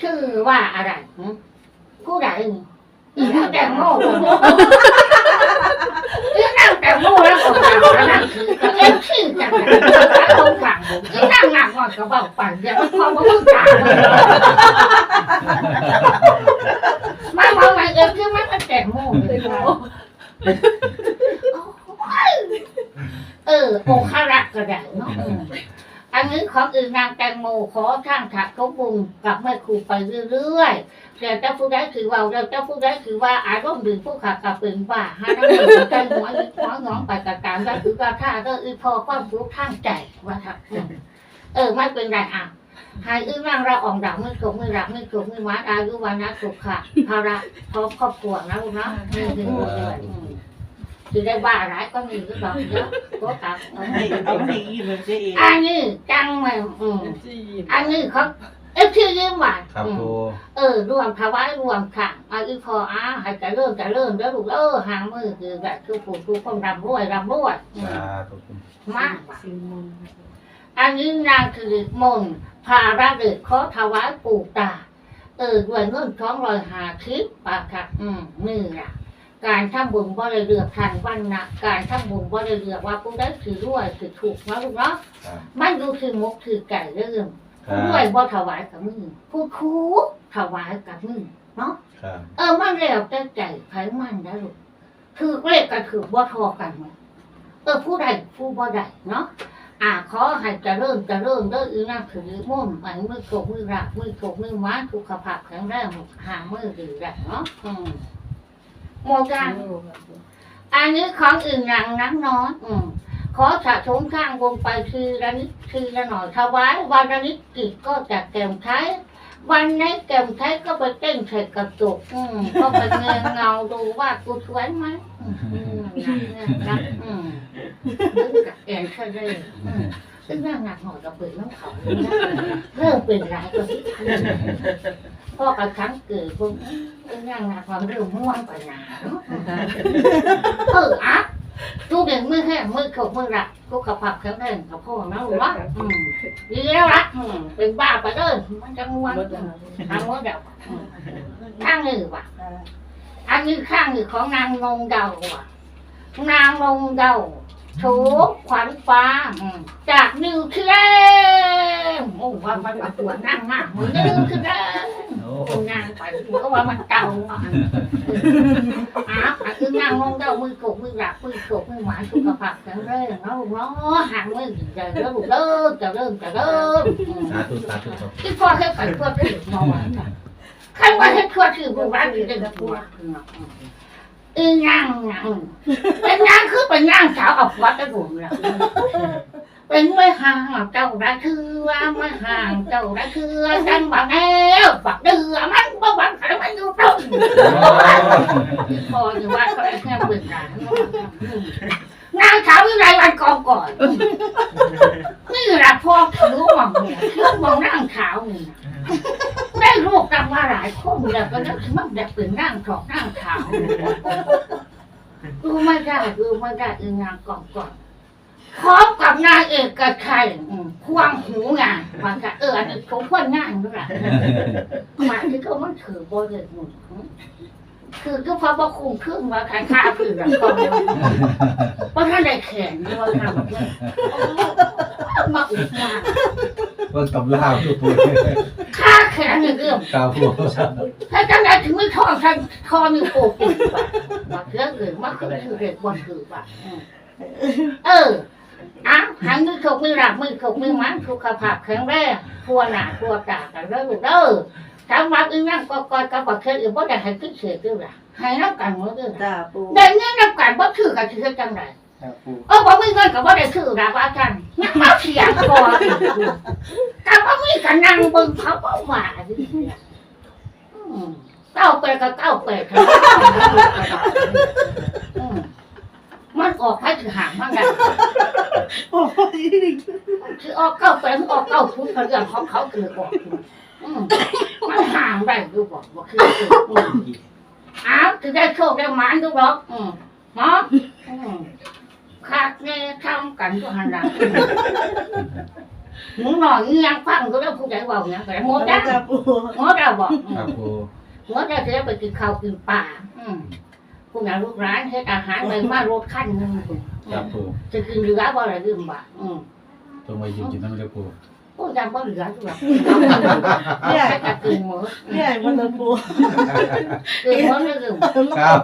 ชื่อว่าอะไรหึผู้ใดอีนั่งแตงโมอีนั่งแตงโมแล้วก็มานั่งคือก็เอ็มชื่อจังเลยตรงกลางผมอีนั่งหนักกว่าก็บอกปั่นเดี๋ยวมันพอมาพูดจาเลยมาบอกมาเอ็มชื่อมันก็แตงโมเลยค่ะเออโอคารักก็ได้เนาะ อืมอันนี้ของอื่นนางแตงโมขอข้างถักเขาบุญกับแม่ครูไปเรื่อยๆแต่เจ้าผู้ได้คือว่าเราเจ้าผู้ได้คือว่าอารมณ์ดื่มผู้ขับกับเป็นบ้าฮะนั่นเองใจหัวอีกหัวน้องไปกับการก็คือว่าถ้าก็อีพอความรู้ข้างใจว่าครับเออไม่เป็นไรอะหายอื้อนั่งเราอ่องดับมือโกมือรับมือโกมือมัดอายุวันนะสุขะภาระพร้อมครอบครัวนะลูกนะนี่คือหมดเลยอืม คือได้บ้าร้ายก็มีหรือเปล่าเยอะก็ตาให้เอาให้ยิ้มเลยเองอันนี้จังไหมอืมอันนี้เขาเอฟชื่อยิ้มหวานครับอืมปูเออรวมภาวะรวมค่ะเอาอีพออะให้จะเริ่มจะเริ่มแล้วลูกเออหางมือคือแบบคือผูกคือคนรำรวยรำรวยมากอันนี้นางคือมนพาระเด็กขอถวายปู่ตาเออด้วยเงินท้องรอยหาคลิปปากค่ะอืมนี่ล่ะ การทำบุญบ่ได้เลือกทันวันนะการทำบุญบ่ได้เลือกว่าผู้ได้ถือรวยถือถูกนะลูกเนาะครับมันดูคือมกคือไก่เรื่องครัผู้บด้วยบ่ถวายกับมือผู้คูถวายกับมือเนาะครับเออมันแล้วแต่ใจไผมันนะลูกคือเลขกันคือบ่ทอกันหมดเออผู้ใดผู้บ่ได้เนาะอ่าขอให้เจะเริ่มจะเริ่มเด้ออีนั่งถือมุ่นอันมือโกมือรักมือโกมือม้าสุขภาพแข็งแรงหามือดีแหละเนาะอืม โมกันอันนี้ของอื่นหนังนักน้อยอืมขอสะสมข้างวงไปคือละนิดคือละหน่อยถวายวันละนิดกิจก็จะแก้มใช้วันไหนแก้มใช้ก็ไปเต้นใส่กระจกอืมก็ไปเงยเงาดูว่ากูสวยไหมอืมนะนะอืมดึงกับแอนเลยอืมซึ่งนั่งหนักหน่อยกับเปิดน้ำเขาเริ่มเป็นไรก็ที่ พ่อกับครั้งเกิดพวกซึ่งนั่งหนักความเริ่มม่วงไปหนาเนาะเอออะทุกเด็กมือแห้งมือขบมือรักทุกขภาพแข็งแรงกับพ่อนะหรือวะอืมดีแล้วละอืมเป็นบ้าไปเลยมันจะม้วนทางม้วนเดาอืมข้างหนึ่งว่ะ อันนี้ข้างหนึ่งของนางนงเดาว่ะ นางนงเดา ถูกขวัญฟ้า จากนิวเคลียร์โอ้ว่ามันประกวนั่งมากเหมือนนิวเคลียร์โอ้โอ้นางไปเพราะว่ามันเก่าอะอ้าวอะคือนางงงเด้ามือกบมือหลักมือกบมือหมายสุขภาพแข็งแรงเนาะลูกเนาะห่างมือจแล้วลูกเริ่มจะเริ่มจะเริ่มสาธุสาธุครับที่พ่อให้ไปเพื่อถือมองใครว่าให้เพื่อถือบุญรักดีได้กับตัว อีนางนางเป็นนางคือเป็นนางสาวเอาวัดได้บุญแล้วเป็นไม่ห่างเจ้าได้คือว่าไม่ห่างเจ้าได้คือจังบังแอวบักเดือมันบ่บังใครมันอยู่ตรงพออยู่ว่าเขาแค่เปิดร้านนางสาววิไลวันกองก่อนนี่แหละพ่อถือมองเนี่ยถือมองนางขาวนี่ ลูกกันมาหลายคนแล้วก็นึกมันจะเป็นนางทองนางขาวดูไม่ได้ดูไม่ได้อีนางก่องก่อนพร้อมกับนางเอกชัยอืมควงหูงานมันก็เอออันนี้ผมควรงานด้วยล่ะหมายถึงเขามันถือโบเลยหนุนคือก็พระว่าคุมเครื่องมาขายข้าวคือแบบก็ว่าะท่านได้แขนนี่ว่าทำเนี่ยมาอุดมาเพิ่งกำลาปูปูค่า แขนเนี่ยเรื่องกาปูถ้าจังไดถึงไม่ทอดท่านทอมีโปกินป่ะมาเรื่องอื่นมาคือคือเด็กบนคือป่ะเอออะหันมือขกมือหลับมือขกมือมันสุขภาพแข็งแรงทัวหนาทัวตากันเด้อลูกเด้อถามว่าอีนั่งก็ก็ก็บอกเคยอื่นบ่ได้ให้ขึ้นเสียด้วยล่ะให้นับกันหมดเลยจ้าปูเดินเงินนับกันบ่ถือกันถือจังไดครับปู เออบ่มีเงินก็บ่ได้ถือดอกว่ากันนักมาเสียก่อนแต่ว่ามีกันนั่งเบิ่งเขาบ่ว่าดิอืมเก้าไปก็เก้าไปเถอะอืมมันออกให้ถือหางมันได้โอ้ยคือออกเก้าไปมันออกเก้าทุนเรื่องของเขาคือออกอืมมันห่างได้ดูบ่บ่าคืออืมอ้าวคือได้โชคได้หมานดูหรอกอืมเนาะอืม ขาดแน่ทำกันก็หันหลังมึงหน่อยเงี้ยงฟังก็เรื่องผู้ใหญ่บอกเนี่ยแต่หมดแล้วครับปูหมดแล้วบอกครับปูหมดแล้วจะไปกินข้าวกินปลาอืมผู้ใหญ่ลูกร้านเฮ็ดอาหารไปมารถขั้นหนึงครับปูจะกินเหลือบ่อะไรลืมบ่อืมตรงไปยืนกินน้ำเลยปู โอ้ยังบ่เหลือตัวแค่จะกินหมดเนี่ยมันเลยปูกินหมดแล้วลืมครับ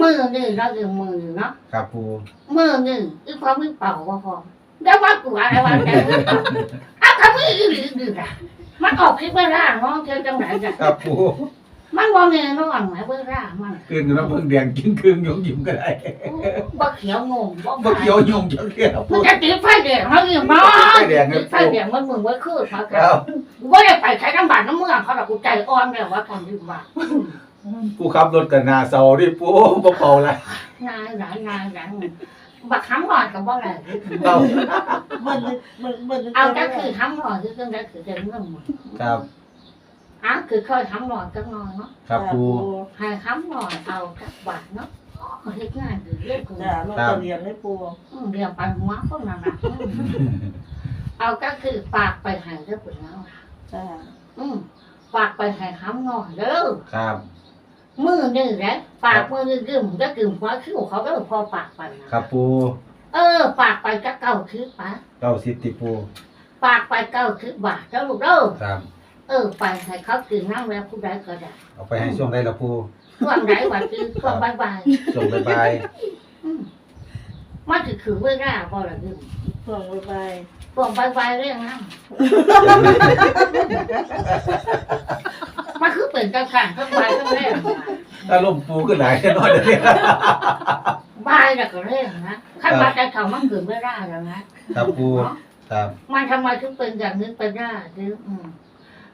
มือหนึ่งเราลืมมือเนาะครับปูมือหนึ่งอีพอมือเป่าว่าพอเดี๋ยวว่ากูอะไรวะแต่มือเป่าอ้าวทำไมอีหลีดื้ออะมันออกคลิปเวลาเนาะเธอจังไหนจ้ะครับปู มันบ่แน่นอนไหมเวลามันครึ่งน้ำพึ่งแดงกินครึ่งยงยิ้มก็ได้บ่เขียวงงบ่บ่เกี่ยวยงจังเดียวมัปูนจะติดไฟแดงเขาอยู่บ้าไฟแดงคติรับดไฟปูแดงมันมึงไว้คือเขาครัจะบกูไม่ได้ไปใช้น้ำบาดน้ำเมืองเขาหรอกกูใจอ่อนแล้วว่าทำดีกว่าปูขับรถกับนาเซาดิปูบ่เป่าละนายหลายนายหลายบักคำหน่อยกับว่าอะไรเรามันเลยมันมันเลยเอาก็คือคำหน่อยคือเรื่องนั้นคือเรื่องเรื่องหมดครับ อะคือค่อยคำหน่อยจังหน่อยเนาะครับปู ให้คำหน่อยเอาจักบาทเนาะเฮ็ดงานคือเรื่องคือจ้าเราจะเรียนให้ปูอืมเรียงไปหัวคนนั้นน่ะอืมเอาก็คือฝากไปให้เรื่องปุ๋ยแล้วจ้าอืมฝากไปให้คำหน่อยเด้อ ครับ มือหนึ่งนะปากมือหนึ่งกึ่มก็กึ่มหัวคิ้วเขาก็พอปากไปนะ ครับปูเออ ปากไปก็เก้าคิ้วปะเก้าสิบติปูปากไปเก้าคิ้วบาทแล้วลูกเด้อครับ เออไปให้เขากินน้ำแล้วผู้ใดก็ได้เอาไปให้ช่วงได้ละปูช่วงไหนวันคือช่วงบ่ายบ่ายช่วงบ่ายๆอืมมันคือคือเวลาบ่ละกึ่มส่งไปช่วงบ่ายบ่ายๆเรื่องน้ำมันคือเป็นกลางกลางทั้งบ่ายทั้งแรงๆถ้าลมปูก็หลายแค่น้อยเลยบ่ายแล้วก็เรื่องนะขั้นบ่ายแต่เขามันถึงเวลาแล้วนะ ครับปูเนาะครับมันทำไมถึงเป็นอย่างนี้ไปได้หรืออืม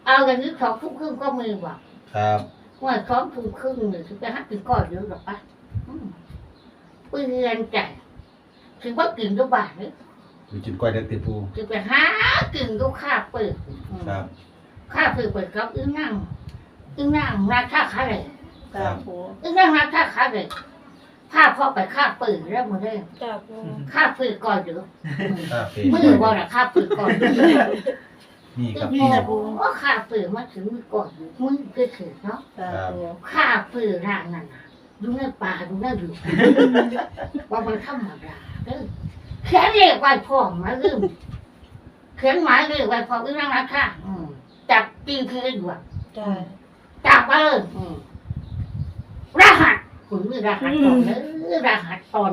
เอาอย่างนี้สองทุ่มครึ่งก็มีว่ะครับว่าสองทุ่มครึ่งหรือถึงไปหักกินก้อนเยอะหรอกปะอืมเปลี่ยนใจถึงว่ากินทุกบาทนี่อยู่กินกล้วยเด็กติปูถึงไปหากินทุกข้าเปิดอืมครับข้าเปิดเปิดกับอึ้งนั่งอึ้งนั่งราคาขาเลยจ้าปูอึ้งนั่งราคาขาเลยข้าพ่อไปข้าเปิดแล้วมึงได้จ้าปูข้าเปิดก่อนเยอะคาเฟ่มือบ่ละข้าเปิดก่อน เยอะนี่ครับโอ้ว่าข้าเปิดมาถึงมือก่อนมือคือถือเนาะจ้าปูข้าเปิดร่างนั่นน่ะดูในป่าดูในหลุมว่ามันธรรมดาเด้อเขียนเลขไว้พร้อมมาลืมเขียนหมายเลขไว้พร้อมอีนั่งนะค่ะอืมจับตีพีเอ็ดวจ้าจับมาเลยอืมรหัสคุณมีรหัสตอนเด้อรหัสตอน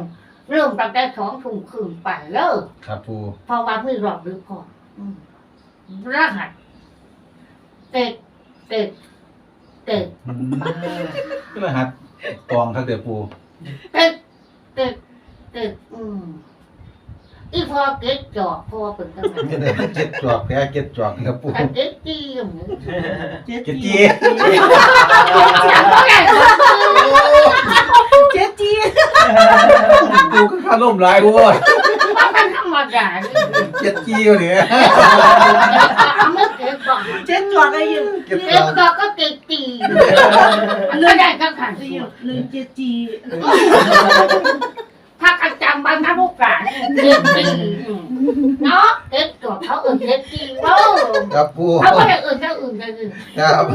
เริ่มตั้งแต่สองทุ่มครึ่งไปเลิกครับปูเพราะว่าไม่รอบหรือพออืม รหัสเต็ดเต็ดเต็ดอืมก็เลยหัดตองครับเดี๋ยวปูเต็ดเต็ดเต็ดอืมอีพอเก็ดจอกพอเป็นกันก็ได้เจ็ดจอกแพ้เจ็ดจอกครับปูแต่เก็ดจี้อย่างนี้เจ็ดเจ็ดจีจีอย่างก็ได้เจ็ดจีปูก็ข้าล่มหลายปูว่า ว่าเป็นธรรมดานี่เจ็ดจีวะเนี่ยเอาเมื่อเก็ดก่อนเจ็ดจอดได้ยินเจ็ดจเก็อดกก่อนก็เก็ดตีมันก็ได้ทั้งขันได้ส่ยิวนนหนึ่งเจ็ดจีถ้ากันจำบรรพบุรุษเก็ดตีเนาะเก็ดจอกเขาเอื่นเก็ดตีเว้าครับปูเขาก็ได้อื่นเจ้าอื่นเจ้าอื่นครับ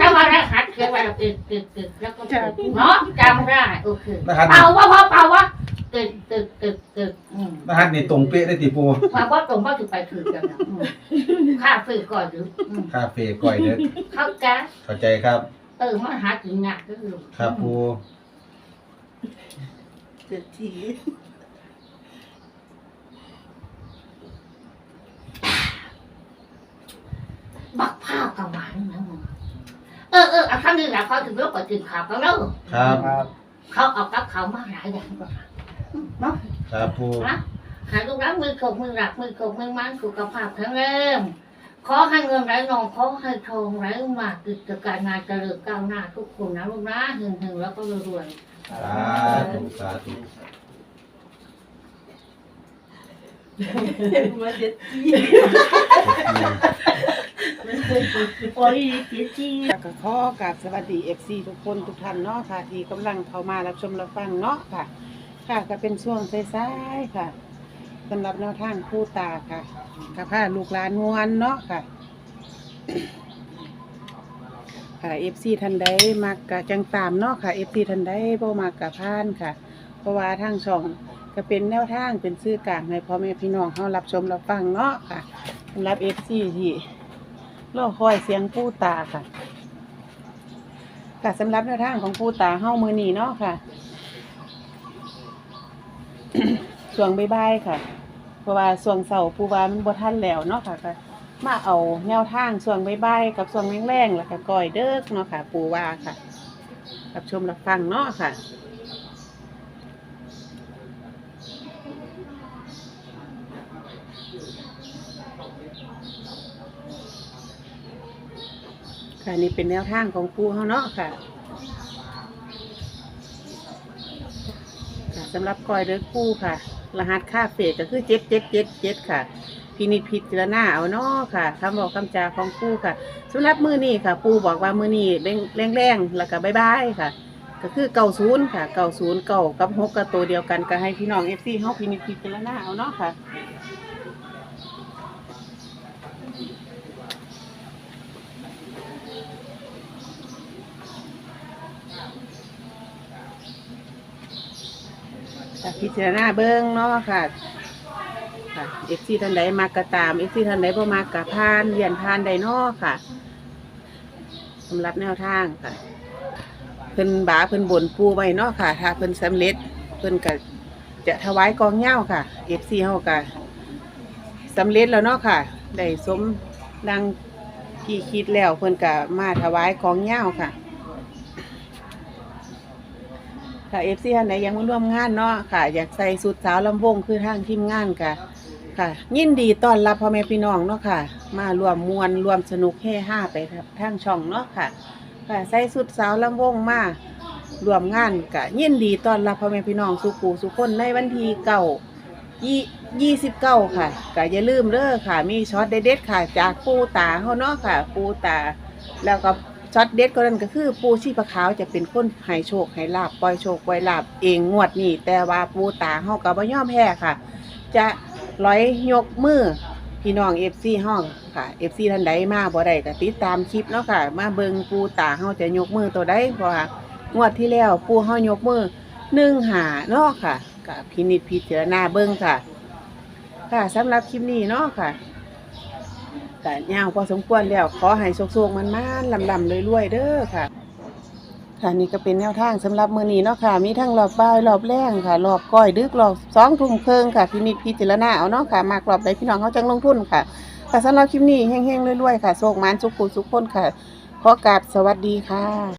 ถ้าว่าได้หัดเขียนไว้ติดติดติดแล้วก็ติดเนาะจำได้โอเครหัสเป่าว่าพอเป่าว่า ติดติดติดติดอืมรหัสนี่ตรงเป๊ะได้ติปูมาว่าตรงว่าถึงไปถือกันนะอืมข้าฝึกก่อนหรืออืมคาเฟ่ก้อยเด็กเข้าแก๊สเข้าใจครับ เออมาหากินหนักก็คือครับปูเจ็ดจีบักผ้าวกับหวานนะมึงเออเออเอาครั้งนี้แหละเขาถึงเลือกไปกินข้าวกันแล้วครับ เขาเอากับเขาวมาหลายอย่างกว่า เนาะครับปูนะหาลูกรักมือกบมือหลักมือกบมือมันสุขภาพแข็งแรงขอให้เงินไหลนองขอให้ทองไหลมากิจการงานเจริญก้าวหน้าทุกคนนะลูกนะหึงหึงๆแล้วก็รวยสาธุสาธุมาเจ็ดจีโอ้ยเจ็ดจีก็ขอกราบสวัสดีเอฟซีทุกคนทุกท่านเนาะค่ะที่กำลังเข้ามารับชมรับฟังเนาะค่ะ ค่ะก็เป็นช่วงสายๆค่ะสำหรับแนวทางผู้ตาค่ะกับผ้าลูกหลานมวนเนาะค่ะ ค่ะเอฟซีทันใดมักกะจังตามเนาะค่ะเอฟซีทันใดบ่มักกะพานค่ะ เพราะว่าทางช่องก็เป็นแนวทางเป็นซื่อกลางให้พ่อแม่พี่น้องเฮารับชมรับฟังเนาะค่ะสำหรับเอฟซีที่รอคอยเสียงผู้ตาค่ะค่ะสำหรับแนวทางของผู้ตาเฮามือนีเนาะค่ะ ช่วงบ่ายๆค่ะ เพราะว่าช่วงเสาร์ปูว่ามันบ่ทันแล้วเนาะค่ะก็มาเอาแนวทางช่วงบ่ายๆกับช่วงแรงๆแล้วก็ก้อยเด้อเนาะค่ะ ปูว่าค่ะ รับชมรับฟังเนาะค่ะค่ะนี่เป็นแนวทางของปูเขาเนาะค่ะ ค่ะ สำหรับกอยเด้อคู่ค่ะ รหัสค่าเฟสก็คือเจ็ดเจ็ดเจ็ดเจ็ดค่ะ พินิจพิจารณาเอาเนาะค่ะคำบอกคำจาของคู่ค่ะสำหรับมือนี้ค่ะปูบอกว่ามือนี้แรงแรงๆแล้วก็บายบายค่ะ ก็คือเก่าศูนย์ค่ะเก่าศูนย์เก่ากับหกกับตัวเดียวกันก็ให้พี่น้องเอฟซีเขาพินิจพิจารณาเอาเนาะค่ะ ค่ะพิจารณาเบิ้งเนาะค่ะค่ะเอฟซีท่านใดมากกระตามเอฟซีท่านใดบ่มากกะพานเรียนพานใดนาะค่ะสำหรับแนวทางค่ะ เพิ่นบาเพิ่นบนปูไว้เนาะค่ะ ถ้าเพิ่นสำเร็จเพิ่นก็จะถวายกองเหย้าค่ะเอฟซีเฮาก็สำเร็จแล้วเนาะค่ะได้สมดังที่คิดแล้วเพิ่นก็มาถวายกองเหย้าค่ะ ค่ะเอฟซีท่านไหนยังม่ร่วมงานเนาะค่ะ อยากใส่สุดสาวลำวงคือทางทีมงานค่ะ ค่ะ ยินดีต้อนรับพ่อแม่พี่น้องเนาะค่ะ มารวมมวลรวมสนุกเฮฮาไปทางช่องเนาะค่ะ ค่ะใส่สุดสาวลำวงมารวมงานกะยินดีต้อนรับพ่อแม่พี่น้องสุกูสุคนในวันที่เก่ายี่ยี่สิบเก้าค่ะกะอย่าลืมเด้อค่ะ มีช็อตเด็ดๆค่ะ จากปูตาเขาเนาะค่ะ ปูตาแล้วก็ ช็อตเด็ดก็นั่นก็คือปูชีพขาวจะเป็นคนให้โชคให้ลาบปล่อยโชคปล่อยลาบเองงวดนี้แต่ว่าปูตาเฮาก็บ่ยอมแพ้ค่ะ จะร้อยยกมือพี่น้อง FC ห้องค่ะ FC ท่านใดมาบ่ได้ก็ติดตามคลิปเนาะค่ะ มาเบิงปูตาเฮาจะยกมือตัวใดเพราะว่างวดที่แล้วปูเฮายกมือหนึ่งหาเนาะค่ะก็พินิจพิจารณาเบิงค่ะ ค่ะสำหรับคลิปนี้เนาะค่ะ ก็ยาวพอสมควรแล้ว ขอให้โชคๆมันมาลำลำๆรวยๆเด้อค่ะค่ะนี่ก็เป็นแนวทางสำหรับมือนี้เนาะค่ะ มีทั้งรอบบ่ายรอบแรงค่ะรอบก้อยดึกรอบสองทุ่มครึ่งค่ะพินิจพิจารณาเอาเนาะค่ะ มากรอบใดพี่น้องเขาจังลงทุนค่ะค่ะสำหรับคลิปนี้แห้งๆรวยๆค่ะโชคมันสุขุสุขคนค่ะ ขอกราบสวัสดีค่ะ